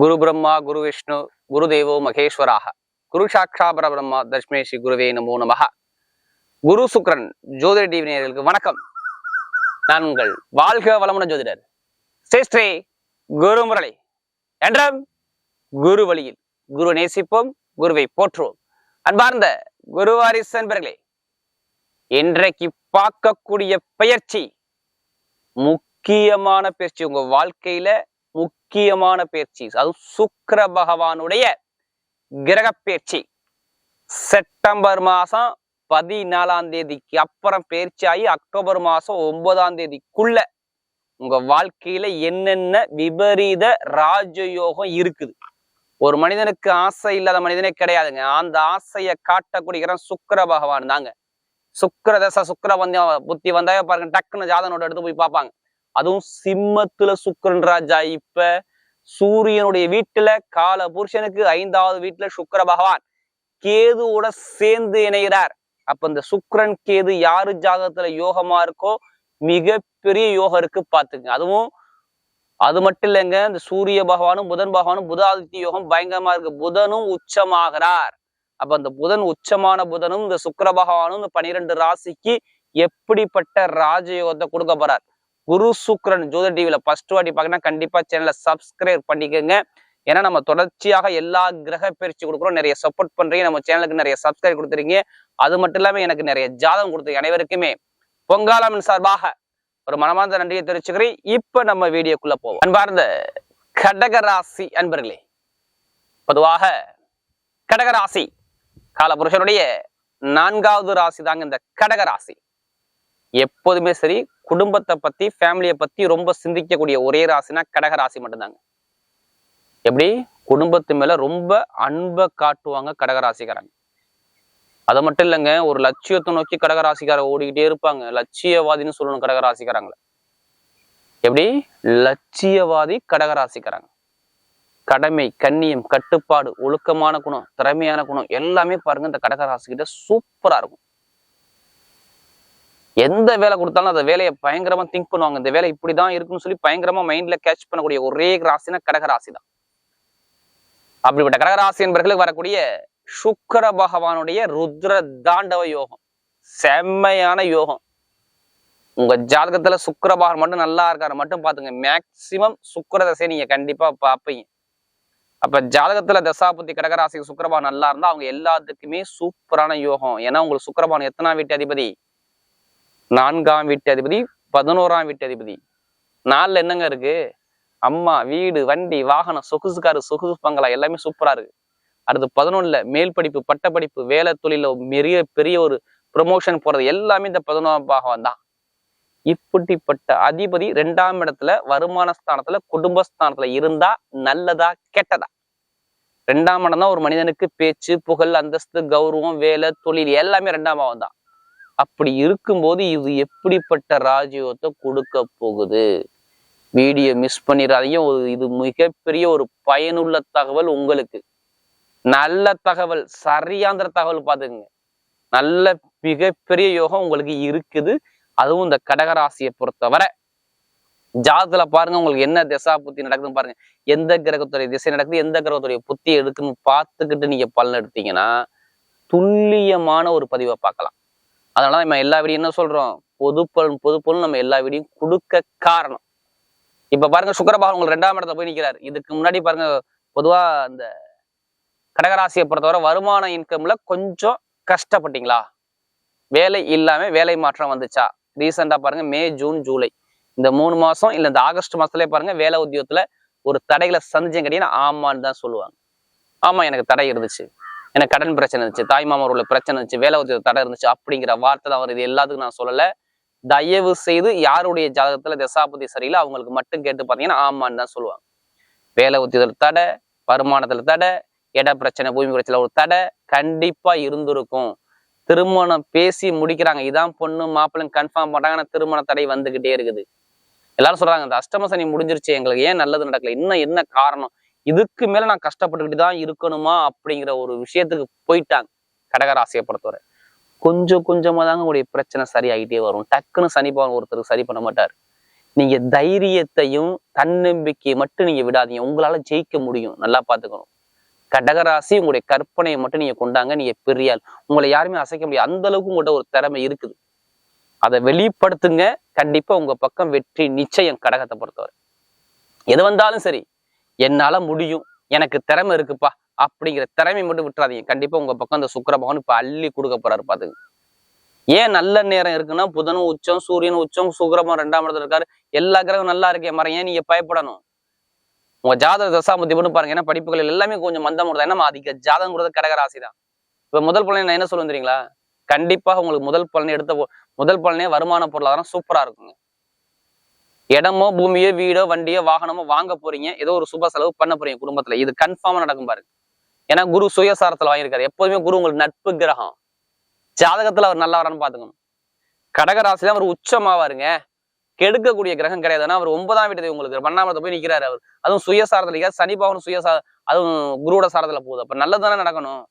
குரு பிரம்மா குரு விஷ்ணு குரு தேவோ மகேஸ்வராக குரு சாட்சா பரபிரம்மா தஷ்மே ஸ்ரீ குருவே நமோ நமக குரு சுக்ரன் ஜோதிட டிவி நேயர்களுக்கு வணக்கம். நான் உங்கள் வாழ்க வளமுன ஜோதிடர் ஸ்ரீ குரு முரளி என்றும் குரு வழியில் குரு நேசிப்போம் குருவை போற்றுவோம். அன்பார்ந்த குருவாரிஸ் என்பர்களே இன்றைக்கு பார்க்கக்கூடிய பயிற்சி முக்கியமான பயிற்சி உங்க வாழ்க்கையில முக்கியமான பயிற்சி அது சுக்கர பகவானுடைய கிரக பயிற்சி செப்டம்பர் மாசம் பதினாலாம் தேதிக்கு அப்புறம் பயிற்சி ஆகி அக்டோபர் மாசம் ஒன்பதாம் தேதிக்குள்ள உங்க வாழ்க்கையில என்னென்ன விபரீத ராஜயோகம் இருக்குது? ஒரு மனிதனுக்கு ஆசை இல்லாத மனிதனே கிடையாதுங்க. அந்த ஆசையை காட்டக்கூடிய சுக்கர பகவான் தாங்க. சுக்கர தசை சுக்கர வந்த புத்தி வந்தாவே பாருங்க டக்குன்னு ஜாதனோட எடுத்து போய் பார்ப்பாங்க. அதுவும் சிம்மத்துல சுக்கரன் ராஜா. இப்ப சூரியனுடைய வீட்டுல கால புருஷனுக்கு ஐந்தாவது வீட்டுல சுக்கர பகவான். கேதுவோட சேர்ந்து இணைகிறார். அப்ப இந்த சுக்கரன் கேது யாரு ஜாதகத்துல யோகமா இருக்கோ மிகப்பெரிய யோகம் இருக்கு பாத்துங்க அதுவும் அது மட்டும் இல்லைங்க இந்த சூரிய பகவானும் புதன் பகவானும் புதாதித்ய யோகம் பயங்கரமா இருக்கு. புதனும் உச்சமாகிறார். அப்ப அந்த புதன் உச்சமான புதனும் இந்த சுக்கர பகவானும் இந்த பனிரெண்டு ராசிக்கு எப்படிப்பட்ட ராஜயோகத்தை கொடுக்க போறார்? குரு சுக்ரன் ஜோத டிவில ஃபர்ஸ்ட் வாட்டி பார்க்கணும் கண்டிப்பா சேனலை சப்ஸ்கிரைப் பண்ணிக்கோங்க. ஏன்னா நம்ம தொடர்ச்சியாக எல்லா கிரக பயிற்சி கொடுக்குறோம். நிறைய சப்போர்ட் பண்றீங்க. நம்ம சேனலுக்கு நிறைய சப்ஸ்கிரைப் கொடுத்துறீங்க அது மட்டும் இல்லாம எனக்கு நிறைய ஜாதகம் கொடுத்துருங்க அனைவருக்குமே. பொங்காலமின் சார்பாக ஒரு மனமார்ந்த நன்றியை தெரிவிச்சுக்கிறேன். இப்ப நம்ம வீடியோக்குள்ள போவோம். அன்பார்ந்த கடக ராசி அன்பர்களே பொதுவாக கடகராசி காலபுருஷனுடைய நான்காவது ராசி தாங்க இந்த கடகராசி எப்போதுமே சரி குடும்பத்தை பத்தி ஃபேமிலியை பத்தி ரொம்ப சிந்திக்கக்கூடிய ஒரே ராசினா கடக ராசி மட்டும்தாங்க. எப்படி? குடும்பத்து மேல ரொம்ப அன்பை காட்டுவாங்க கடகராசிக்காரங்க அது மட்டும் இல்லைங்க ஒரு லட்சியத்தை நோக்கி கடகராசிக்கார ஓடிக்கிட்டே இருப்பாங்க. லட்சியவாதின்னு சொல்லணும் கடகராசிக்காரங்கள எப்படி? லட்சியவாதி கடகராசிக்காரங்க கடமை கண்ணியம் கட்டுப்பாடு ஒழுக்கமான குணம் திறமையான குணம் எல்லாமே பாருங்க இந்த கடகராசிக்கிட்ட சூப்பரா இருக்கும். எந்த வேலை கொடுத்தாலும் அந்த வேலையை பயங்கரமா திங்க் பண்ணுவாங்க. இந்த வேலை இப்படிதான் இருக்குன்னு சொல்லி பயங்கரமா மைண்ட்ல கேட்ச் பண்ணக்கூடிய ஒரே ராசினா கடகராசி தான் அப்படிப்பட்ட கடகராசி என்பர்களுக்கு வரக்கூடிய சுக்கர பகவானுடைய ருத்ர தாண்டவ யோகம். செம்மையான யோகம். உங்க ஜாதகத்துல சுக்கர பகவான் மட்டும் நல்லா இருக்காரு. மட்டும் பாத்துங்க. மேக்சிமம் சுக்கர தசையை நீங்க கண்டிப்பா பார்ப்பீங்க அப்ப ஜாதகத்துல தசாபுத்தி கடகராசி சுக்கரபான் நல்லா இருந்தா அவங்க எல்லாத்துக்குமே சூப்பரான யோகம். ஏன்னா உங்களுக்கு சுக்கரபான் எத்தனாம் வீட்டு அதிபதி? நான்காம் வீட்டு அதிபதி பதினோராம் வீட்டு அதிபதி. நாலுல என்னங்க இருக்கு? அம்மா வீடு வண்டி வாகனம் சொகுசுக்காரு சொகுசு பங்களா எல்லாமே சூப்பரா இருக்கு. அடுத்து பதினொன்னுல மேல் படிப்பு பட்ட படிப்பு வேலை தொழில பெரிய பெரிய ஒரு ப்ரொமோஷன் போறது எல்லாமே இந்த பதினோராம் பாகம் தான். இப்படிப்பட்ட அதிபதி ரெண்டாம் இடத்துல வருமான ஸ்தானத்துல குடும்பஸ்தானத்துல இருந்தா நல்லதா கெட்டதா? ரெண்டாம் இடம் தான் ஒரு மனிதனுக்கு பேச்சு புகழ் அந்தஸ்து கௌரவம் வேலை தொழில் எல்லாமே ரெண்டாம் பாவம் தான். அப்படி இருக்கும்போது இது எப்படிப்பட்ட ராஜயோகத்தை கொடுக்க போகுது? வீடியோ மிஸ் பண்ணிடாதையும் இது மிகப்பெரிய ஒரு பயனுள்ள தகவல் உங்களுக்கு. நல்ல தகவல் சரியாந்திர தகவல் பார்த்துக்குங்க. நல்ல மிகப்பெரிய யோகம் உங்களுக்கு இருக்குது. அதுவும் இந்த கடகராசியை பொறுத்தவரை. ஜாதத்துல பாருங்க உங்களுக்கு என்ன திசா புத்தி நடக்குதுன்னு பாருங்க. எந்த கிரகத்துடைய திசை நடக்குது எந்த கிரகத்துடைய புத்தி எடுக்குன்னு பார்த்துக்கிட்டு நீங்க பலன் எடுத்தீங்கன்னா துல்லியமான ஒரு பதிவை பார்க்கலாம். அதனால நம்ம எல்லா வீடியும் என்ன சொல்றோம்? பொதுப்பல் பலன் நம்ம எல்லா வீடியும் கொடுக்க காரணம். இப்ப பாருங்க சுக்கரபாகம் உங்களுக்கு ரெண்டாம் இடத்துல போய் நிற்கிறார் இதுக்கு முன்னாடி பாருங்க பொதுவா இந்த கடகராசியை பொறுத்தவரை வருமான இன்கம்ல கொஞ்சம் கஷ்டப்பட்டீங்களா? வேலை இல்லாம வேலை மாற்றம் வந்துச்சா? ரீசெண்டா பாருங்க மே ஜூன் ஜூலை. இந்த மூணு மாசம் இல்ல இந்த ஆகஸ்ட் மாசத்துலயே பாருங்க வேலை உத்தியோகத்துல ஒரு தடைகளை சந்திச்சேன் கேட்டீங்கன்னா ஆமான்னு தான் சொல்லுவாங்க. ஆமா எனக்கு தடை இருந்துச்சு. எனக்கு கடன் பிரச்சனை இருந்துச்சு தாய் உள்ள பிரச்சனை இருந்துச்சு வேலை உத்தியோக தடை இருந்துச்சு அப்படிங்கிற வார்த்தை தான் வருது. எல்லாத்துக்கும் நான் சொல்லல. தயவு செய்து யாருடைய ஜாதகத்துல தசாபதி சரியில்லை அவங்களுக்கு மட்டும் கேட்டு பாத்தீங்கன்னா ஆமான்னு தான் சொல்லுவாங்க. வேலை உத்தியோகத்துல தடை வருமானத்துல தடை இட பிரச்சனை பூமி பிரச்சனை ஒரு தடை கண்டிப்பா இருந்திருக்கும். திருமணம் பேசி முடிக்கிறாங்க. இதான் பொண்ணு மாப்பிள்ளைன்னு கன்ஃபார்ம் பண்ணாங்க ஆனா திருமண தடை வந்துகிட்டே இருக்குது. எல்லாரும் சொல்றாங்க இந்த அஷ்டம சனி முடிஞ்சிருச்சு எங்களுக்கு ஏன் நல்லது நடக்கல? இன்னும் என்ன காரணம்? இதுக்கு மேல நான் கஷ்டப்பட்டுக்கிட்டு தான் இருக்கணுமா அப்படிங்கிற ஒரு விஷயத்துக்கு போயிட்டாங்க. கடகராசியை பொறுத்தவரை. கொஞ்சம் கொஞ்சமா தாங்க உங்களுடைய பிரச்சனை சரியாகிட்டே வரும். டக்குன்னு சனி ஒருத்தருக்கு சரி பண்ண மாட்டார். நீங்க தைரியத்தையும் தன்னம்பிக்கையை மட்டும் நீங்க விடாதீங்க. உங்களால ஜெயிக்க முடியும். நல்லா பாத்துக்கணும். கடகராசி உங்களுடைய கற்பனையை மட்டும் நீங்க கொண்டாங்க. நீங்க பெரியால். உங்களை யாருமே அசைக்க முடியாது. அந்த அளவுக்கு உங்கள்கிட்ட ஒரு திறமை இருக்குது. அதை வெளிப்படுத்துங்க. கண்டிப்பா உங்க பக்கம் வெற்றி நிச்சயம் கடகத்தை பொறுத்தவரை. எது வந்தாலும் சரி. என்னால முடியும். எனக்கு திறமை இருக்குப்பா. அப்படிங்கிற திறமை மட்டும் விட்டுறாதீங்க. கண்டிப்பா உங்க பக்கம் அந்த சுக்கர பகவான் இப்ப அள்ளி கொடுக்க போறாரு பாத்துங்க ஏன் நல்ல நேரம் இருக்குன்னா புதனும் உச்சம் சூரியன் உச்சம் சுக்கிரபம் ரெண்டாம் இடத்துல இருக்காரு. எல்லா கிரகம் நல்லா இருக்கே மரம் ஏன் நீங்க பயப்படணும்? உங்க ஜாதக தசாபுத்தி மட்டும் பாருங்க. ஏன்னா படிப்புகள் எல்லாமே கொஞ்சம் மந்தம் கொடுத்தா ஏன்னா அதிக ஜாதகம் கொடுத்த கடகராசி தான் இப்ப முதல் பலனை நான் என்ன சொல்லுவீங்களா தெரியுங்களா? கண்டிப்பாக உங்களுக்கு முதல் பலனை எடுத்த முதல் பலனே வருமான பொருளாதாரம் சூப்பரா இருக்குங்க. இடமோ பூமியோ வீடோ வண்டியோ வாகனமோ வாங்க போறீங்க. ஏதோ ஒரு சுப செலவு பண்ண போறீங்க குடும்பத்துல. இது கன்ஃபார்மா நடக்கும் பாருங்க. ஏன்னா குரு சுயசாரத்துல வாங்கியிருக்காரு. எப்போதுமே குரு உங்களுக்கு நட்பு கிரகம். ஜாதகத்துல அவர் நல்லா வரான்னு பாத்துக்கணும் கடகராசில அவர் உச்சமாவாருங்க. கெடுக்கக்கூடிய கிரகம் கிடையாது. ஆனா அவர் ஒன்பதாம் வீட்டு உங்களுக்கு. பன்னாமத்தை போய் நிக்கிறாரு அவர். அதுவும் சுயசாரத்துல நிக்காது சனி பவனும் சுயசா அதுவும் குருவோட சாரத்துல போகுது. அப்ப நல்லதுதானே நடக்கணும்.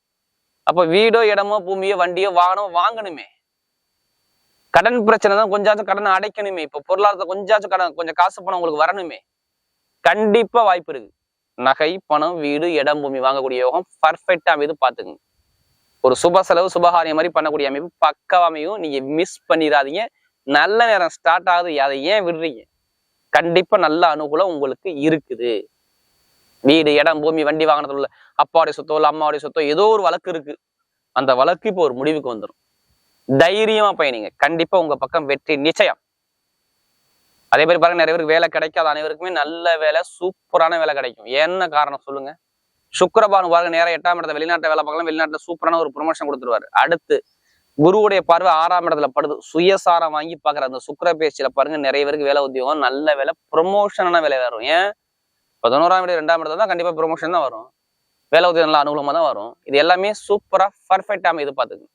அப்ப வீடோ இடமோ பூமியோ வண்டியோ வாகனமோ வாங்கணுமே. கடன் பிரச்சனை தான் கொஞ்சாச்சும் கடனை அடைக்கணுமே. இப்போ பொருளாதாரத்தை கொஞ்சாச்சும் கடன் கொஞ்சம் காசு பணம் உங்களுக்கு வரணுமே. கண்டிப்பா வாய்ப்பு இருக்கு. நகை பணம் வீடு இடம் பூமி வாங்கக்கூடிய யோகம் பர்ஃபெக்டா அமைது பாத்துக்குங்க ஒரு சுப செலவு சுபகாரியம் மாதிரி பண்ணக்கூடிய அமைப்பு பக்காவா அமையும். நீங்க மிஸ் பண்ணிடாதீங்க. நல்ல நேரம் ஸ்டார்ட் ஆகுது. அதை ஏன் விடுறீங்க? கண்டிப்பா நல்ல அனுகூலம் உங்களுக்கு இருக்குது. வீடு இடம் பூமி வண்டி வாங்கினதுல உள்ள அப்பாவுடைய சொத்தோ இல்லை அம்மாவுடைய சொத்தோ ஏதோ ஒரு வழக்கு இருக்கு. அந்த வழக்கு இப்போ ஒரு முடிவுக்கு வந்துடும் தைரியமா பயணிங்க. கண்டிப்பா உங்க பக்கம் வெற்றி நிச்சயம். அதே மாதிரி பாருங்க நிறைய பேருக்கு வேலை கிடைக்காத அனைவருக்குமே நல்ல வேலை சூப்பரான வேலை கிடைக்கும். என்ன காரணம் சொல்லுங்க? சுக்கரபானு பாருங்க நேரம் எட்டாம் இடத்துல வெளிநாட்டு வேலை பார்க்கலாம் வெளிநாட்டுல சூப்பரான ஒரு ப்ரொமோஷன் கொடுத்துருவாரு. அடுத்து குருவுடைய பார்வை ஆறாம் இடத்துல படுது. சுயசாரம் வாங்கி பாக்குற அந்த சுக்கர பேச்சில பாருங்க நிறைய பேருக்கு வேலை உத்தியோகம் நல்ல வேலை ப்ரொமோஷனான வேலை வரும். ஏன்? பதினோராம் இடம் ரெண்டாம் இடத்துல தான் கண்டிப்பா ப்ரொமோஷன் தான் வரும். வேலை உத்தியோகம் நல்ல அனுகூலமா தான் வரும். இது எல்லாமே சூப்பரா பர்ஃபெக்டா இது பாத்துக்கு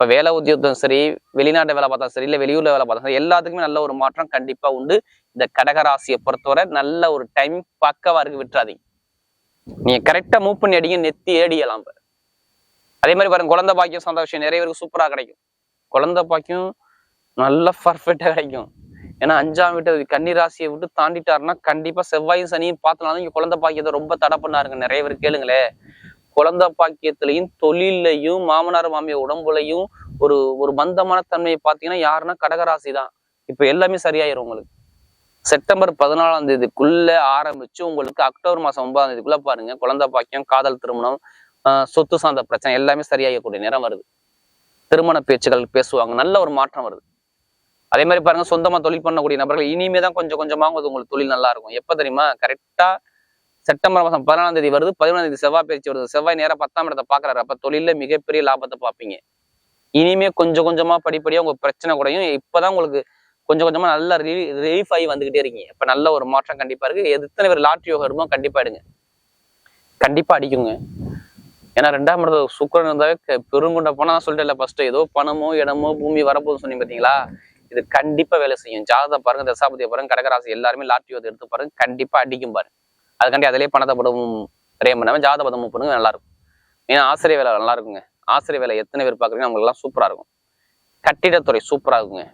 இப்ப வேலை உத்தியோகம் சரி வெளிநாட்டு வேலை பார்த்தா சரி இல்ல வெளியூர்ல வேலை பார்த்தா சரி எல்லாத்துக்குமே நல்ல ஒரு மாற்றம் கண்டிப்பா உண்டு. இந்த கடகராசியை பொறுத்தவரை நல்ல ஒரு டைம் பக்கவா இருக்கு விட்டுறாதீங்க. நீங்கள் கரெக்டா மூவ் பண்ணி அடிங்க நெத்தி ஏடியலாம் அதே மாதிரி பாருங்க குழந்தை பாக்கியம் சொந்த விஷயம் நிறைய பேருக்கு சூப்பரா கிடைக்கும். குழந்தை பாக்கியம் நல்ல பர்ஃபெக்டாக கிடைக்கும். ஏன்னா அஞ்சாம் வீட்டு கன்னி ராசியை விட்டு தாண்டிட்டாருன்னா கண்டிப்பா செவ்வாயும் சனியும் பார்த்தனாலும் இங்க குழந்தை பாக்கியத்தை ரொம்ப தடை பண்ணாருங்க. நிறைய பேர் கேளுங்களே குழந்தை பாக்கியத்திலையும் தொழிலையும் மாமனார் மாமியார் உடம்புலையும் ஒரு ஒரு மந்தமான தன்மையை பார்த்தீங்கன்னா யாருன்னா கடகராசி தான் இப்ப எல்லாமே சரியாயிரும் உங்களுக்கு. செப்டம்பர் பதினாலாம் தேதிக்குள்ள ஆரம்பிச்சு உங்களுக்கு அக்டோபர் மாசம் ஒன்பதாம் தேதிக்குள்ள பாருங்க குழந்தை பாக்கியம் காதல் திருமணம் ஆஹ் சொத்து சார்ந்த பிரச்சனை எல்லாமே சரியாகக்கூடிய நேரம் வருது. திருமண பேச்சுகள் பேசுவாங்க நல்ல ஒரு மாற்றம் வருது. அதே மாதிரி பாருங்க சொந்தமா தொழில் பண்ணக்கூடிய நபர்கள் இனிமே தான் கொஞ்சம் கொஞ்சமாக உங்களுக்கு தொழில் நல்லா இருக்கும். எப்ப தெரியுமா? கரெக்டா செப்டம்பர் மாதம் பதினாலாம் தேதி வருது பதினொன்றாம் தேதி செவ்வாய் பயிற்சி வருது. செவ்வாய் நேரம் பத்தாம் இடத்தை பார்க்குறாரு. அப்போ தொழிலில் மிகப்பெரிய லாபத்தை பார்ப்பீங்க. இனிமே கொஞ்சம் கொஞ்சமா படிப்படியா உங்க பிரச்சனை குறையும். இப்பதான் உங்களுக்கு கொஞ்சம் கொஞ்சமா நல்லா ரிலீஃப் ஆகி வந்துகிட்டே இருக்கீங்க. இப்ப நல்ல ஒரு மாற்றம் கண்டிப்பா இருக்கு. எத்தனை பேர் லாட்ரி யோகம் இருக்குமோ கண்டிப்பா எடுங்க. கண்டிப்பா அடிக்குங்க. ஏன்னா ரெண்டாம் இடத்துல சுக்கரன் இருந்தாவே பெருங்குண்ட போனால் நான் சொல்லிட்டேன்ல ஃபர்ஸ்ட் ஏதோ பணமோ இடமோ பூமி வரப்போகுதுன்னு சொன்னீங்க பாத்தீங்களா? இது கண்டிப்பா வேலை செய்யும். ஜாதக பாருங்க தசாபதியை பாருங்க கடகராசி எல்லாருமே லாட்ரி யோகத்தை எடுத்து பாருங்க கண்டிப்பா அடிக்கும் பாருங்க. அதுக்காண்டி அதிலே பணத்தை படமும் பிரேம் பண்ணாமல் ஜாத பதமும் பண்ணுங்க நல்லாயிருக்கும். ஏன்னா ஆசிரியர் வேலை நல்லா இருக்குங்க ஆசிரியர் வேலை எத்தனை பேர் பார்க்குறீங்கன்னா அவங்களுக்குலாம் சூப்பராக இருக்கும். கட்டிடத்துறை சூப்பராக இருக்குங்க.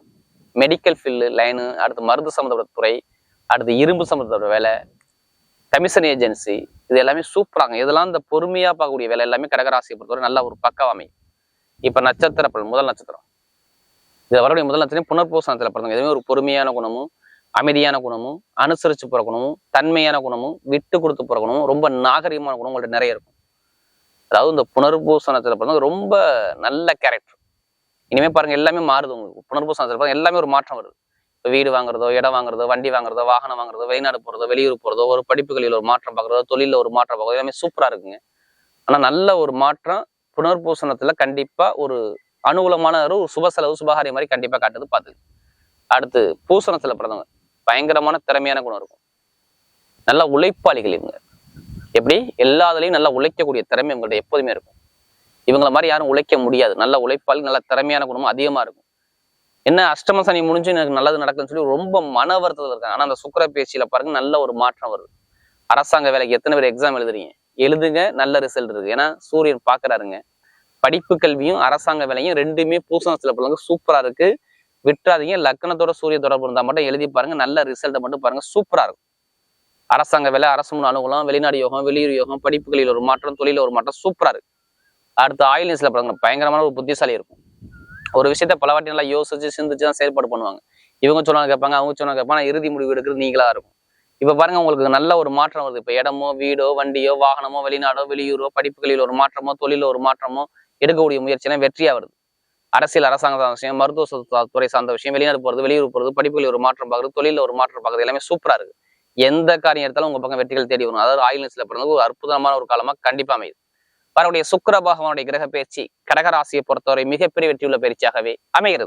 மெடிக்கல் ஃபீல்டு லைனு அடுத்து மருந்து சம்மந்தப்பட்ட துறை அடுத்து இரும்பு சம்மந்தப்பட்ட வேலை கமிஷன் ஏஜென்சி இது எல்லாமே சூப்பராங்க. இதெல்லாம் இந்த பொறுமையாக பார்க்கக்கூடிய வேலை எல்லாமே கடகராசியை பொறுத்தவரை நல்ல ஒரு பக்கவாமை இப்போ நட்சத்திர பலன் முதல் நட்சத்திரம். இது வரக்கூடிய முதல் நட்சத்திரம் புனர்பூச நட்சத்திரம் பிறந்தவங்க எதுவுமே ஒரு பொறுமையான குணமும் அமைதியான குணமும் அனுசரித்து பிறக்கணும் தன்மையான குணமும் விட்டு கொடுத்து பிறக்கணும் ரொம்ப நாகரிகமான குணம் உங்கள்கிட்ட நிறைய இருக்கும். அதாவது இந்த புனர்பூசணத்தில் பிறந்த பிறந்தவங்க ரொம்ப நல்ல கேரக்டர் இனிமே பாருங்கள் எல்லாமே மாறுது உங்களுக்கு. புனர்பூச பிறந்த எல்லாமே ஒரு மாற்றம் வருது. இப்போ வீடு வாங்குறதோ இடம் வாங்குறதோ வண்டி வாங்குறதோ வாகனம் வாங்குறதோ வெளிநாடு போறதோ வெளியூர் போறதோ ஒரு படிப்புகளில் ஒரு மாற்றம் பார்க்குறதோ தொழிலில் ஒரு மாற்றம் பார்க்குறதோ எல்லாமே சூப்பராக இருக்குங்க. ஆனால் நல்ல ஒரு மாற்றம் புனர்பூசணத்தில் கண்டிப்பாக ஒரு அனுகூலமான ஒரு சுப செலவு சுபகாரியம் மாதிரி கண்டிப்பாக காட்டுது பார்த்து அடுத்து பூசணத்தில் பிறந்தவங்க. பயங்கரமான திறமையான குணம் இருக்கும். நல்ல உழைப்பாளிகள் இவங்க. எப்படி? எல்லாத்துலேயும் நல்லா உழைக்கக்கூடிய திறமை இவங்கள்ட்ட எப்போதுமே இருக்கும். இவங்கள மாதிரி யாரும் உழைக்க முடியாது. நல்ல உழைப்பாளி நல்ல திறமையான குணமும் அதிகமா இருக்கும். என்ன? அஷ்டம சனி முடிஞ்சு எனக்கு நல்லது நடக்குதுன்னு சொல்லி ரொம்ப மன வருத்தத்தில் இருக்காங்க. ஆனா அந்த சுக்கர பேச்சியில பாருங்க நல்ல ஒரு மாற்றம் வருது. அரசாங்க வேலைக்கு எத்தனை பேர் எக்ஸாம் எழுதுறீங்க? எழுதுங்க நல்ல ரிசல்ட் இருக்கு. ஏன்னா சூரியன் பாக்குறாருங்க படிப்பு கல்வியும் அரசாங்க வேலையும் ரெண்டுமே பூசணத்தில் பிள்ளைங்க சூப்பரா இருக்கு. விட்டுறாதீங்க. லக்னத்தோட சூரிய தொடர்பு இருந்தா மட்டும் எழுதி பாருங்க. நல்ல ரிசல்ட்டை மட்டும் பாருங்க. சூப்பரா இருக்கும். அரசாங்க வேலை அரசு முன் அனுகூலம் வெளிநாடு யோகம் வெளியூர் யோகம் படிப்புகளில் ஒரு மாற்றம் தொழில ஒரு மாற்றம் சூப்பரா இருக்கு. அடுத்து ஆயில் பாருங்க. பயங்கரமான ஒரு புத்திசாலி இருக்கும். ஒரு விஷயத்த பல வாட்டி நல்லா யோசிச்சு சிந்திச்சு தான் செயல்பாடு பண்ணுவாங்க. இவங்க சொன்னாங்க கேட்பாங்க அவங்க சொன்னாங்க கேட்பாங்க. இறுதி முடிவு எடுக்கிறது நீங்களா இருக்கும். இப்ப பாருங்க உங்களுக்கு நல்ல ஒரு மாற்றம் வருது. இப்ப இடமோ வீடோ வண்டியோ வாகனமோ வெளிநாடோ வெளியூரோ படிப்புகளில் ஒரு மாற்றமோ தொழில ஒரு மாற்றமோ எடுக்கக்கூடிய முயற்சினா வெற்றியா வருது. அரசியல் அரசாங்க விஷயம் மருத்துவ துறை சார்ந்த விஷயம் வெளிநாடு போறது வெளியூர் போறது படிப்புகளில் ஒரு மாற்றம் பார்க்குறது தொழில ஒரு மாற்றம் பார்க்குறது எல்லாமே சூப்பரா இருக்கு. எந்த காரியம் எடுத்தாலும் உங்க பக்கம் வெற்றிகள் தேடி வரும். அதாவது ஆயுள் நியூஸ்ல பிறந்தது ஒரு அற்புதமான ஒரு காலமா கண்டிப்பா அமையுது. வரக்கூடிய சுக்கர பகவானுடைய கிரக பயிற்சி கடகராசியை பொறுத்தவரை மிகப்பெரிய வெற்றியுள்ள பயிற்சியாகவே அமைகிறது.